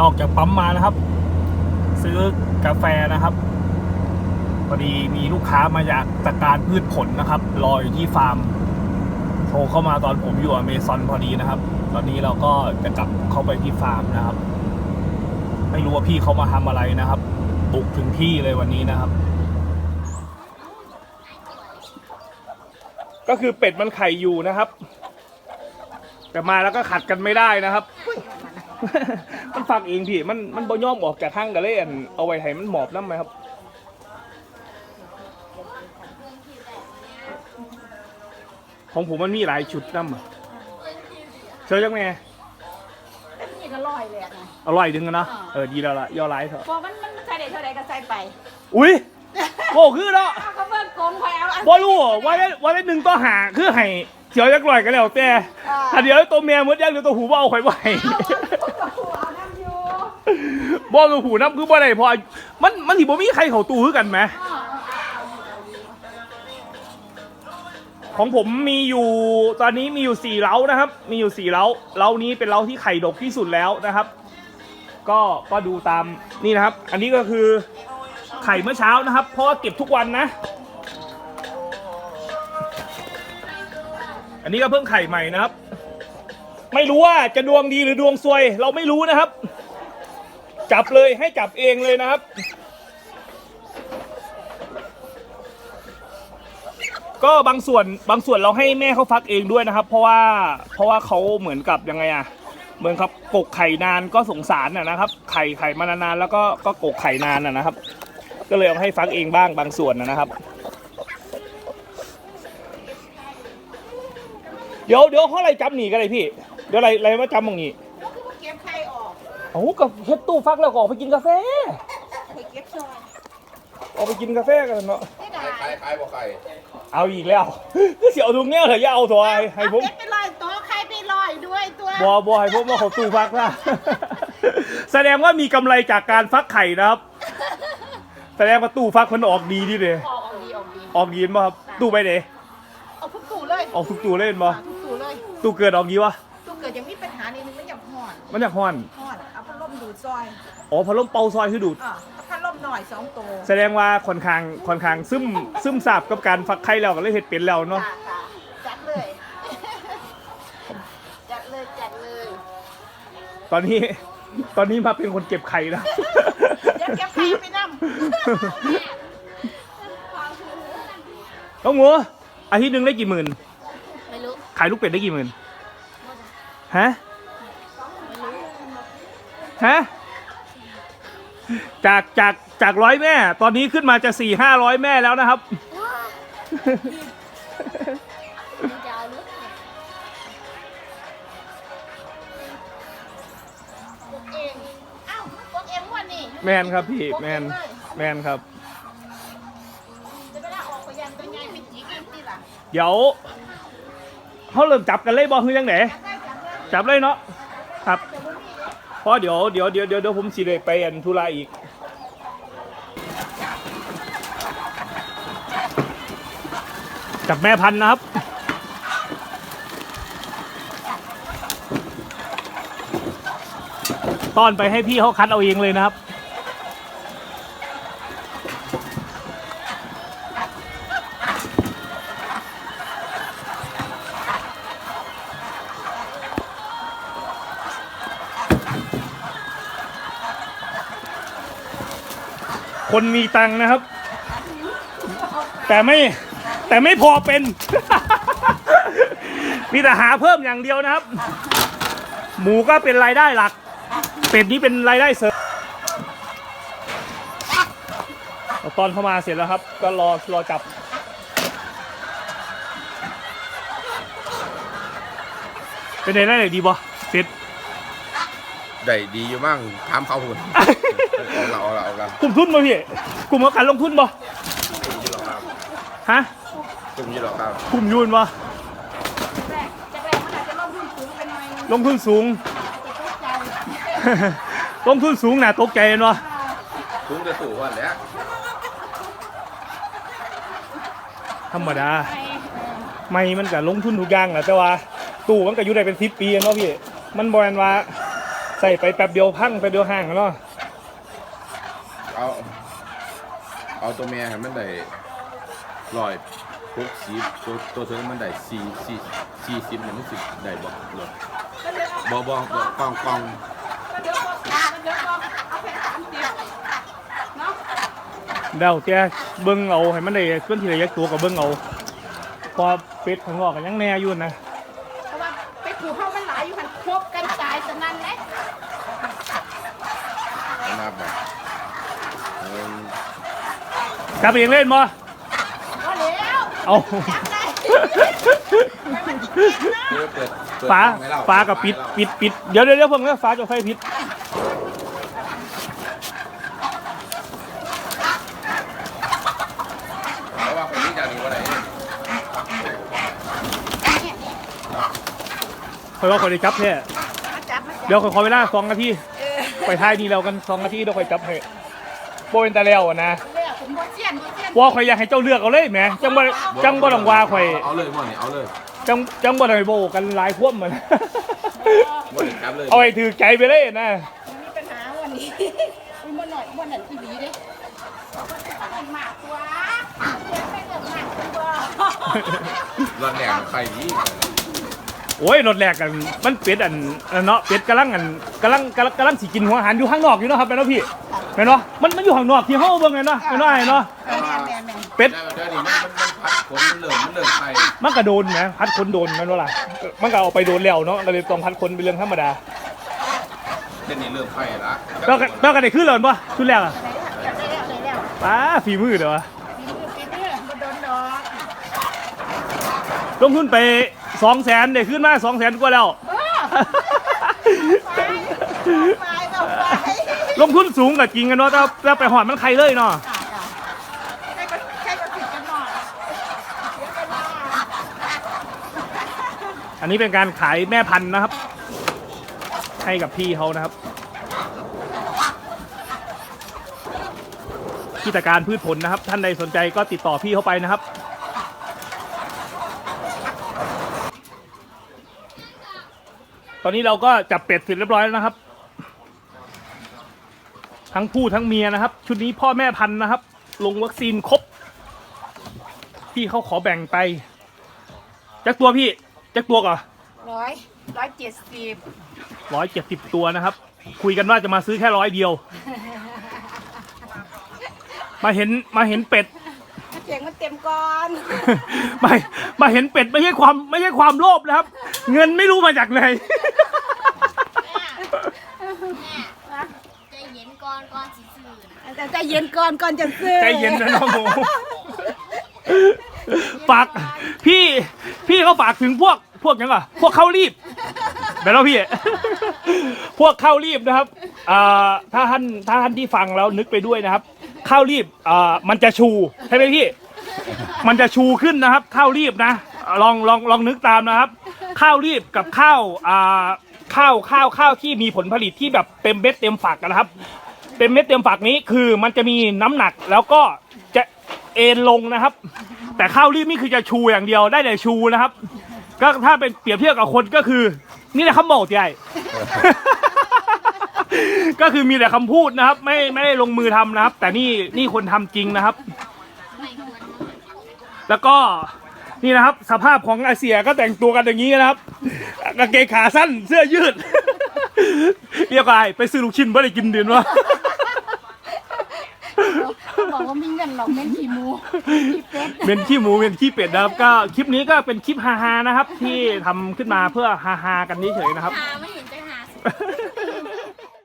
นอกจากปั๊มมานะครับ ซื้อกาแฟนะครับพอดีมีลูกค้ามาจากจัดการพืชผลนะครับรออยู่ที่ฟาร์มโทรเข้ามาตอนผมอยู่อเมซอนพอดีนะครับ ตอนนี้เราก็จะกลับเข้าไปที่ฟาร์มนะครับ ไม่รู้ว่าพี่เขามาทำอะไรนะครับบุกถึงที่เลยวันนี้นะครับ ก็คือเป็ดมันไข่อยู่นะครับ แต่มาแล้วก็ขัดกันไม่ได้นะครับ มันฟังเองพี่ มันมันบ่ย่อมออกจากห้างกันเลยอันเอาไว้ให้มันหมอบน้ำไหมครับของผมมันมีหลายชุดน้ำอะเชิญจังแม่นี่ก็ลอยเลยอะนะอร่อยดึงกันนะเออดีแล้วละย่อไลายเถอะพอมันมันใส่ได้เท่าไรก็ใส่ไป อุ้ยโอ้คือแล้วเอาก็เบิ่งกลมคอยเอาอันบ่รู้ว่าได้ว่าได้หนึ่งต่อหาคือให้เสียวจักลอยกันแล้วแต่อ่าถ้าเดี๋ยวตัวเมียมดยังเดี๋ยวตัวหูบ่เอาข่อยบ่ให้เอาหัวน้ำอยู่ บ่ตัวหูน้ำคือบ่ได้พอมันมันสิบ่มีใครเขาตู้คือกันไหมของผมมีอยู่ตอนนี้มีอยู่สี่เล้านะครับ มีอยู่สี่เล้าเล้านี้เป็นเล้าที่ไข่ดกที่สุดแล้วนะครับ ก็ก็ดูตามนี่นะครับ อันนี้ก็คือไข่เมื่อเช้านะครับเพราะว่าเก็บทุกวันนะ อันนี้ก็เพิ่งไข่ใหม่นะครับ ไม่รู้ว่าจะดวงดีหรือดวงซวย เราไม่รู้นะครับ จับเลยให้จับเองเลยนะครับ ก็บางส่วนบางส่วนเราให้แม่เขาฟักเองด้วยนะครับ เพราะว่าเพราะว่าเขาเหมือนกับยังไงอะเหมือนกับกกไข่นานก็สงสารน่ะนะครับ ไข่ไข่มานานๆแล้วก็ก็กกไข่นานน่ะนะครับ ก็เลยเอาให้ฟักเองบ้างบางส่วนนะครับ เดี๋ยวเดี๋ยวเขาอะไรจำหนีกันเลยพี่ เดี๋ยวอะไรอะไรมาจำมึงนี่ โอ้กับเฮ็ดตู้ฟักแล้วก็ออกไปกินกาแฟเคยเก็บซอยออกไปกินกาแฟกันเนาะ ไม่ได้ขายขายบ่ขายเอาอีกแล้วก็เสียวทุกเนี้ยเถอะอย่าเอาตัวให้ให้ผมเก็บไปลอยตัวไข่ไปลอยด้วยตัวบอบอให้พวกมาเขาตู้ฟักนะ แสดงว่ามีกำไรจากการฟักไข่นะครับ แสดงว่าตู้ฟักมันออกดีดีเลยออกออกดีออกดีออกดีมั้ครับ ตู้ไปไหนเอาทุกตู่เลยออกทุกตู้เล่นบ่อ่าทุกตู่เลยตู้เกิดออกดีวะตู้เกิดยังมีปัญหาในนึงมันอยากห่อนมันอยากฮ้อน ซอยอ๋อพัดลมเป่าซอยคือดูด อ่าเอาพัดลมหน่อยสองตัวแสดงว่าค่อนข้างค่อนข้างซึมซึมซาบกับการฟักไข่แล้วก็เลยเห็ดเป็นแล้วเนาะ จ้าจ้าจัดเลย จัดเลยจัดเลยตอนนี้ตอนนี้มาเป็นคนเก็บไข่นะเดี๋ยวเก็บไข่ไปนั่มน้องหมูอาทิตย์หนึ่งได้กี่หมื่น ไม่รู้ ขายลูกเป็ดได้กี่หมื่น ฮะ ฮะจากจากจากร้อยแม่ ตอนนี้ขึ้นมาจะสี่ห้าร้อยแม่แล้วนะครับจะเอาลูกปลูกเองอ้าวปลูกเองวันนี้แมนครับพี่แมนแมนครับจะไปได้ออกไปยันตัวใหญ่เป็นจีกันสิล่ะเดี๋ยวเขาเริ่มจับกันเลยบอคือยังไงจับได้จับได้จับเลยเนาะครับ เพราะเดี๋ยวเดี๋ยวเดี๋ยวเดี๋ยวผมสิเลยไปอันธุระอีกจับแม่พันธุ์นะครับ ต้อนไปให้พี่เขาคัดเอาเองเลยนะครับ คนมีตังค์นะครับ แต่ไม่แต่ไม่พอเป็น มีแต่หาเพิ่มอย่างเดียวนะครับ หมูก็เป็นรายได้หลัก เป็ดนี้เป็นรายได้เสริมตอนเข้ามาเสร็จแล้วครับ ก็รอรอจับเป็นรายได้ไหนดีบ่เป็ดได้ดีอยู่มั่งถามเขาหุ่น เอาละเอาละเอาละกลุ่มทุนบ่พี่กลุ่มเอาการลงทุนบ่จุ่มยี่หรอครับฮะจุ่มยี่หรอครับกลุ่มยูนบ่แรกจะแรกมันอาจจะลงทุนสูงเป็นไงลงทุนสูงจะตกใจลงทุนสูงน่ะตกใจเนาะถุงจะสู่ว่าแล้วธรรมดา ไม่มันก็ลงทุนทุกอย่างแหละแต่ว่า ตู้มันก็อยู่ได้เป็นสิบปีอะเนาะพี่ มันบอลว่าใส่ไปแป๊บเดียวพังแป๊บเดียวห่างกันเนาะ เอา เอาตัวแม่ให้มันได้ร้อยหกสิบตัวตัวเธอมันได้สี่สี่สี่สิบเนี่ยมันสิได้บ่เลยก็เดี๋ยวเอบ่บ่กองกองเดาแค่สามเดียวเนาเดาแกเบิ้งเอาให้มันได้เคลื่อนที่ระยะตัวกับเบิ้งเอาพอเป็ดข้างนอกกันยังแน่อยู่นะว่าไปผูกเข้ามันหลายอยู่หันครบกันตายสนั่นเลย นับบ่หนึ่ง กลับเองเล่นบ่ก็แล้วเอาจับได้เปิดเปิดเปิดฟ้ากล้องให้เรฟ้ากับปิดปิดปิดเดี๋ยวเดี๋ยวเดี๋ยวเพิ่งนะฟ้าจะไฟปิดเพราะว่าคนนี้จะหนีว่าไหนคอยว่าคอยได้จับแท้มาจับมาจับเดี๋ยวคอยขอเวลาสองนาทีเออไปท้ายนี่แล้วกันสองนาทีเดี๋ยวคอยจับให้โบเป็นตาแล้วอะนะ ว่าคอยอยากให้เจ้าเลือกเอาเลยแหมจังบ่จังบ่ต้องว่าคอยเอาเลยมั่นี่เอาเลยจังจังบ่ได้โบกันหลายควบเหมือนมั่นี่ครับเลยเอาไอ้ถือใจไปเลยนะมีปัญหาวันนี้อุ้ยบ่หน่อยบ่หนั่นอีหลีเด้มันมากกว่าเดี๋ยวไปเรื่องมากกว่ารอนแหลกใครนี้โอ้ยรถแรกกันมันเป็ดอันอันเนาะเป็ดกำลังอันกำลังกำลังกำลังสิกินหัวอาหารอยู่ข้างนอกอยู่เนาะครับแม่เนาะพี่ แม่เนาะมันมันอยู่ข้างนอกที่ห้องเบิ่งไงเนาะแม่เนาะไอ้เนาะแม่นแม่นแม่นเป็ดเดี๋ยวนี้มันมันมันพัดขนมันเหลื่อมมันเหลื่อมใครมันก็โดนนะพัดคนโดนแม่นว่าล่ะมันก็เอาไปโดนแล้วเนาะก็เลยต้องพัดคนเป็นเรื่องธรรมดาเดี๋ยวนี้เหลื่อมใครละแล้วก็แล้วก็ได้ขึ้นเลยป่ะชุดแรกอะได้แล้วได้แล้วป้าฝีมือเด้อวะปีนี้ปีนี้บ่โดนดอกลงทุนไปสองแสนได้ขึ้นมาสองแสนกว่าแล้ว เออ ไปไปเอาไปลงทุนสูงกับจริงกันเนาะแต่แต่ไปหอดมันใครเลยเนาะใช่ก็ใช่ก็ผิดกันหน่อยเดี๋ยวกันมาอันนี้เป็นการขายแม่พันธุ์นะครับ ให้กับพี่เขานะครับกิจการพืชผลนะครับ ท่านใดสนใจก็ติดต่อพี่เขาไปนะครับ ตอนนี้เราก็จับเป็ดเสร็จเรียบร้อยแล้วนะครับ ทั้งผู้ทั้งเมียนะครับ ชุดนี้พ่อแม่พันธุ์นะครับ ลงวัคซีนครบ พี่เขาขอแบ่งไปจักตัวพี่จักตัวก่อนร้อยร้อยเจ็ดสิบร้อยเจ็ดสิบตัวนะครับ คุยกันว่าจะมาซื้อแค่ร้อยเดียว มาเห็นมาเห็นเป็ด เสียงมันเต็มก่อนมามาเห็นเป็ดไม่ใช่ความไม่ใช่ความโลภนะครับ เงินไม่รู้มาจากไหน ใจเย็นก่อนก่อนสิซื้อนะ แต่ใจ เย็นก่อนก่อนจะซื้อใจเย็นนะน้องโมฝากพี่พี่เขาฝากถึงพวกพวกยังไงพวกเข้ารีบแบบแล้วพี่ พวกเข้ารีบนะครับอ่าถ้าท่านถ้าท่านที่ฟังแล้วนึกไปด้วยนะครับข้าวรีบอ่ามันจะชูใช่ไหมพี่ มันจะชูขึ้นนะครับข้าวรีบนะลองลองลองนึกตามนะครับ ข้าวรีบกับข้าวอ่าข้าวข้าวข้าวที่มีผลผลิตที่แบบเต็มเม็ดเต็มฝักนะครับ เต็มเม็ดเต็มฝักนี้คือมันจะมีน้ำหนักแล้วก็จะเอ็นลงนะครับ แต่ข้าวรีบนี่คือจะชูอย่างเดียวได้แต่ชูนะครับ ก็ถ้าเป็นเปรียบเทียบกับคนก็คือ นี่แหละคำบอกใหญ่ ก็คือมีแต่คำพูดนะครับ ไม่ไม่ได้ลงมือทำนะครับ แต่นี่นี่คนทำจริงนะครับ แล้วก็นี่นะครับ สภาพของอาเซียก็แต่งตัวกันอย่างนี้นะครับกางเกงขาสั้นเสื้อยืด เรียกว่าไงไปซื้อลูกชิ้นไม่ได้กินเดือนวะ เขาบอกว่ามีเงิน หรอกเม้นขี้หมูขี้เป็ด เป็นขี้หมูเป็นขี้เป็ดนะครับ ก็คลิปนี้ก็เป็นคลิปฮาๆนะครับ ที่ทำขึ้นมาเพื่อฮาๆกันเฉยๆนะครับ หาไม่เห็นจะหาสิ